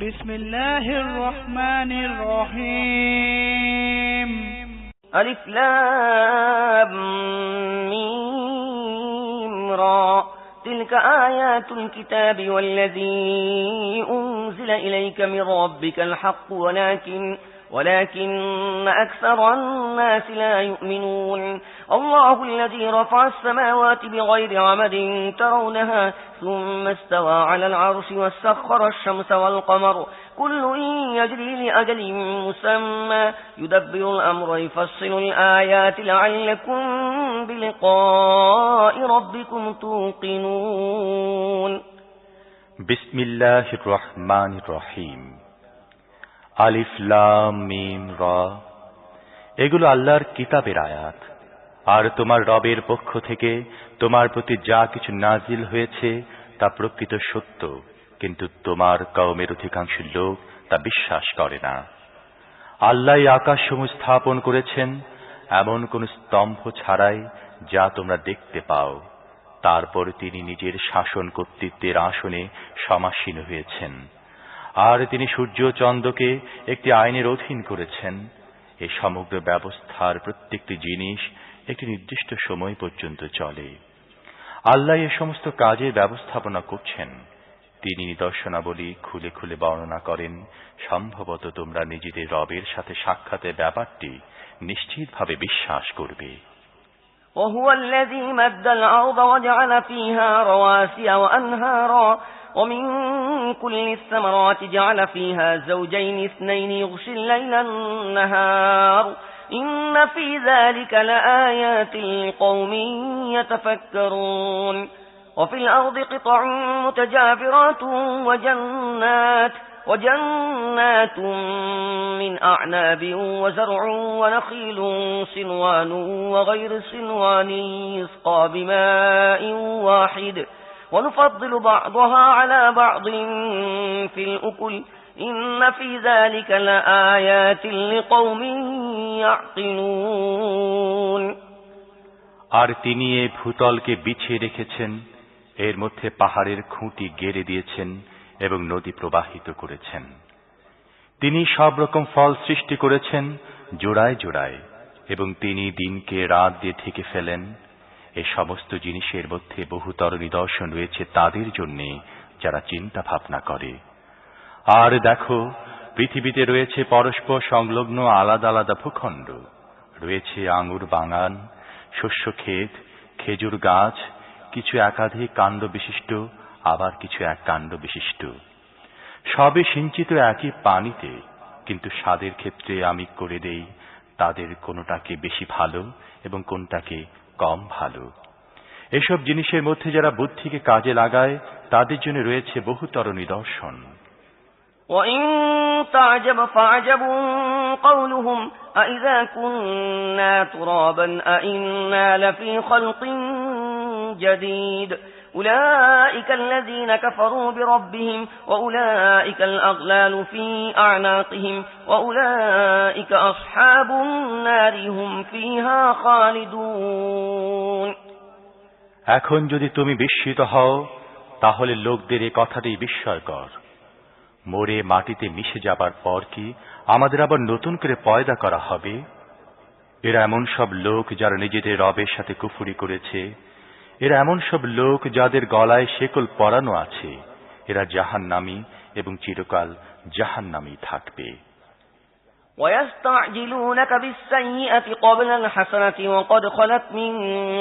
بسم الله الرحمن الرحيم. ألف لام ميم را. تلك آيات الكتاب والذي أنزل إليك من ربك الحق ولكن ولكن أكثر الناس لا يؤمنون. الله الذي رفع السماوات بغير عمد ترونها ثم استوى على العرش وسخر الشمس والقمر. كل يجري لأجل مسمى. يدبر الأمر يفصل الآيات لعلكم بلقاء ربكم توقنون. بسم الله الرحمن الرحيم. আলিফ, লাম, মিম র এগুলো আল্লাহর কিতাবের আয়াত। আর তোমার রবের পক্ষ থেকে তোমার প্রতি যা কিছু নাজিল হয়েছে তা প্রকৃত সত্য, কিন্তু তোমার কওমের অধিকাংশ লোক তা বিশ্বাস করে না। আল্লাহ আকাশসমূহ স্থাপন করেছেন এমন কোন স্তম্ভ ছাড়াই যা তোমরা দেখতে পাও। তারপর তিনি নিজের শাসন কর্তৃত্বের আসনে সমাসীন হয়েছেন। আর তিনি সূর্য চন্দ্রকে একটি আইনের অধীন করেছেন এই সমগ্র ব্যবস্থার প্রত্যেকটি জিনিস একটি নির্দিষ্ট সময় পর্যন্ত চলে আল্লাহ এ সমস্ত কাজের ব্যবস্থাপনা করছেন তিনি নিদর্শনাবলী খুলে খুলে বর্ণনা করেন সম্ভবত তোমরা নিজেদের রবের সাথে সাক্ষাতের ব্যাপারটি নিশ্চিতভাবে বিশ্বাস করবে وهو الذي مد الأرض وجعل فيها رواسي وأنهارا ومن كل الثمرات جعل فيها زوجين اثنين يغشي الليل النهار. إن في ذلك لآيات لقوم يتفكرون. وفي الأرض قطع متجافرات وجنات وجنات من أعناب وزرع ونخيل سنوان وغير سنوان يسقى بماء واحد. ونفضل بعضها على بعض في الأكل إن في ذلك لآيات لقوم يعقلون আর তিনি এ ভূতলকে বিছিয়ে রেখেছেন এর মধ্যে পাহাড়ের খুঁটি গেড়ে দিয়েছেন এবং নদী প্রবাহিত করেছেন তিনি সব রকম ফল সৃষ্টি করেছেন জোড়ায় জোড়ায় এবং তিনি দিনকে রাত দিয়ে ঠেকে ফেলেন এ সমস্ত জিনিসের মধ্যে বহুতর নিদর্শন রয়েছে তাদের জন্য, যারা চিন্তা ভাবনা করে। আর দেখো, পৃথিবীতে রয়েছে পরস্পর সংলগ্ন আলাদা আলাদা ভূখণ্ড। রয়েছে আঙুর বাগান, শস্য ক্ষেত, খেজুর গাছ, কিছু একাধিক কাণ্ড বিশিষ্ট, আবার কিছু এক কাণ্ড বিশিষ্ট। সবে সিঞ্চিত একই পানিতে, কিন্তু স্বাদের ক্ষেত্রে আমি করে দেই, তাদের কোনটাকে বেশি ভালো এবং কোনটাকে কম ভালো এসব জিনিসের মধ্যে যারা বুদ্ধিকে কাজে লাগায় তাদের জন্য রয়েছে বহুতর নিদর্শন وإن تعجب فعجب قولهم أئذا كنا ترابا أئنا لفي خلق جديد أولئك الذين كفروا بربهم وأولئك الأغلال في أعناقهم وأولئك أصحاب النار هم فيها خالدون এখন যদি তুমি বিস্মিত হও তাহলে লোকদের এ কথাটি বিস্ময়কর মরে মাটিতে মিশে যাবার পর কি আমাদের আবার নতুন করে পয়দা করা হবে এরা এমন সব লোক যারা নিজেদের রবের সাথে কুফুরি করেছে এরা এমন সব লোক যাদের গলায় শেকল পরানো আছে এরা জাহান্নামী এবং চিরকাল জাহান্নামী থাকবে ويستعجلونك بالسيئة قبل الحسنة وقد خلت من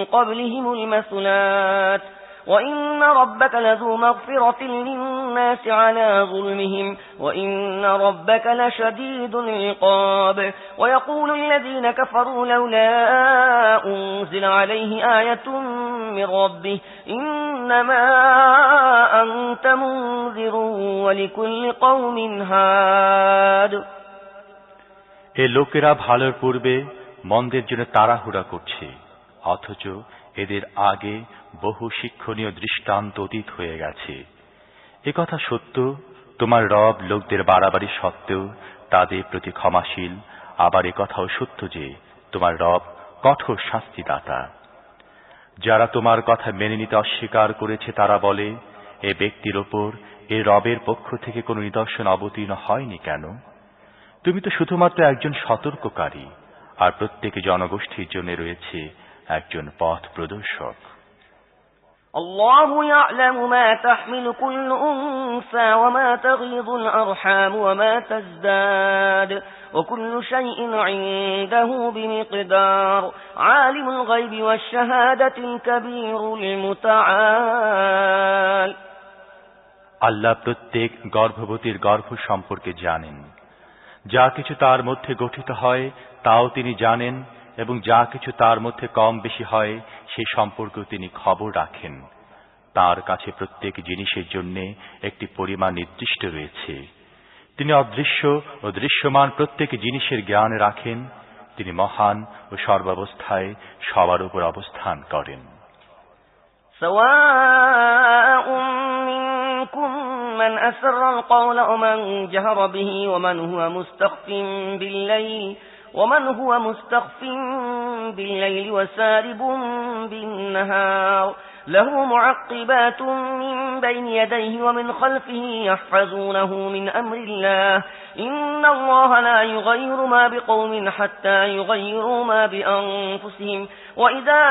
قبلهم المثلات وإن ربك لذو مغفرة للناس على ظلمهم وإن ربك لشديد العقاب ويقول الذين كفروا لولا أنزل عليه آية من ربه إنما أنت منذر ولكل قوم هاد এ লোকেরা ভালোর পূর্বে মন্দের জন্য তাড়াহুড়া করছে অথচ এদের আগে বহু শিক্ষণীয় দৃষ্টান্ত অতীত হয়ে গেছে। কথা সত্য, তোমার রব লোকদের বাড়াবাড়ি সত্ত্বেও তাদের প্রতি ক্ষমাশীল, আবার কথাও সত্য যে তোমার রব কঠোর শাস্তিদাতা। যারা তোমার কথা মেনে নিতে অস্বীকার করেছে তারা বলে, এ ব্যক্তির ওপর এ রবের পক্ষ থেকে কোনো নিদর্শন অবতীর্ণ হয়নি কেন? তুমি তো শুধুমাত্র একজন সতর্ককারী, আর প্রত্যেক জনগোষ্ঠীর জন্য রয়েছে একজন পথ প্রদর্শক। الله يعلم ما تحمل كل أنثى وما تغيض الأرحام وما تزداد وكل شيء عنده بمقدار عالم الغيب والشهادة الكبير المتعال আল্লাহ প্রত্যেক গর্ভবতীর গর্ভ সম্পর্কে জানেন যা কিছু তার মধ্যে গঠিত হয় তাও তিনি জানেন এবং যা কিছু তার মধ্যে কম বেশি হয় সে সম্পর্কেও তিনি খবর রাখেন তার কাছে প্রত্যেক জিনিসের জন্য একটি পরিমাণ নির্দিষ্ট রয়েছে তিনি অদৃশ্য ও দৃশ্যমান প্রত্যেক জিনিসের জ্ঞান রাখেন তিনি মহান ও সর্বাবস্থায় সবার উপর অবস্থান করেন سواء منكم من أسر القول ومن جهر به ومن هو مستخف بالليل ومن هو مستخف بالليل وسارب بالنهار له معقبات من بين يديه ومن خلفه يحفظونه من أمر الله. إن الله لا يغير ما بقوم حتى يغيروا ما بأنفسهم. وإذا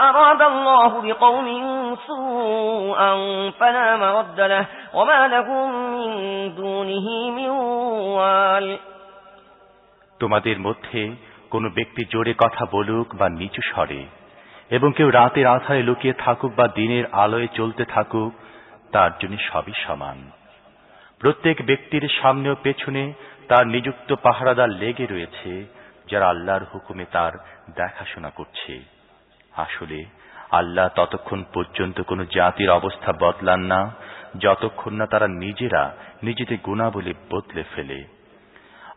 أراد الله بقوم سوءا فلا مرد له. وما لهم من دونه من وال তোমাদের মধ্যে কোনো ব্যক্তি জোরে কথা বলুক বা নিচু স্বরে, এবং কেউ রাতের আধারে লুকিয়ে থাকুক বা দিনের আলোয় চলতে থাকুক, তার জন্য সবই সমান। প্রত্যেক ব্যক্তির সামনে ও পেছনে তার নিযুক্ত পাহারাদার লেগে রয়েছে, যারা আল্লাহর হুকুমে তার দেখাশোনা করছে। আসলে আল্লাহ ততক্ষণ পর্যন্ত কোনো জাতির অবস্থা বদলান না, যতক্ষণ না তারা নিজেরা নিজেদের গুণাবলী বদলে ফেলে।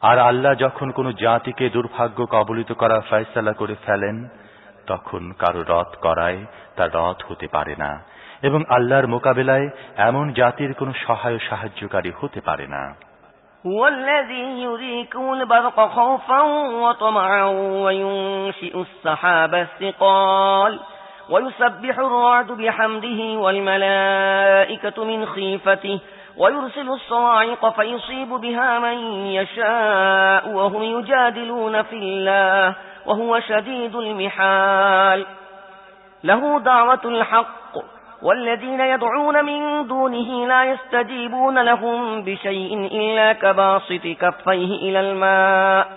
আর আল্লাহ যখন কোনো জাতিকে দুর্ভাগ্য কবলিত করার ফয়সালা করে ফেলেন তখন কারো রথ করায় তা রথ হতে পারে না এবং আল্লাহর মোকাবেলায় এমন জাতির কোনো সহায় সাহায্যকারী হতে পারে না هو الذي يريكم البرق خوفا وطمعا وينشئ السحاب الثقال ويسبح الرعد بحمده والملائكة من خيفته ويرسل الصواعق فيصيب بها من يشاء وهم يجادلون في الله وهو شديد المحال. له دعوة الحق والذين يدعون من دونه لا يستجيبون لهم بشيء إلا كباسط كفيه إلى الماء.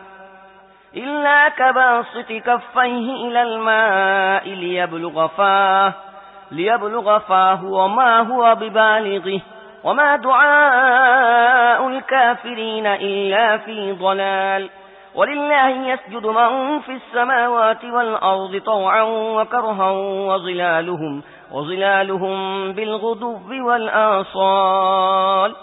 إلا كباسط كفيه إلى الماء ليبلغ فاه ليبلغ فاه وما هو ببالغه. وما دعاء الكافرين إلا في ضلال ولله يسجد من في السماوات والأرض طوعا وكرها وظلالهم وظلالهم بالغدو والآصال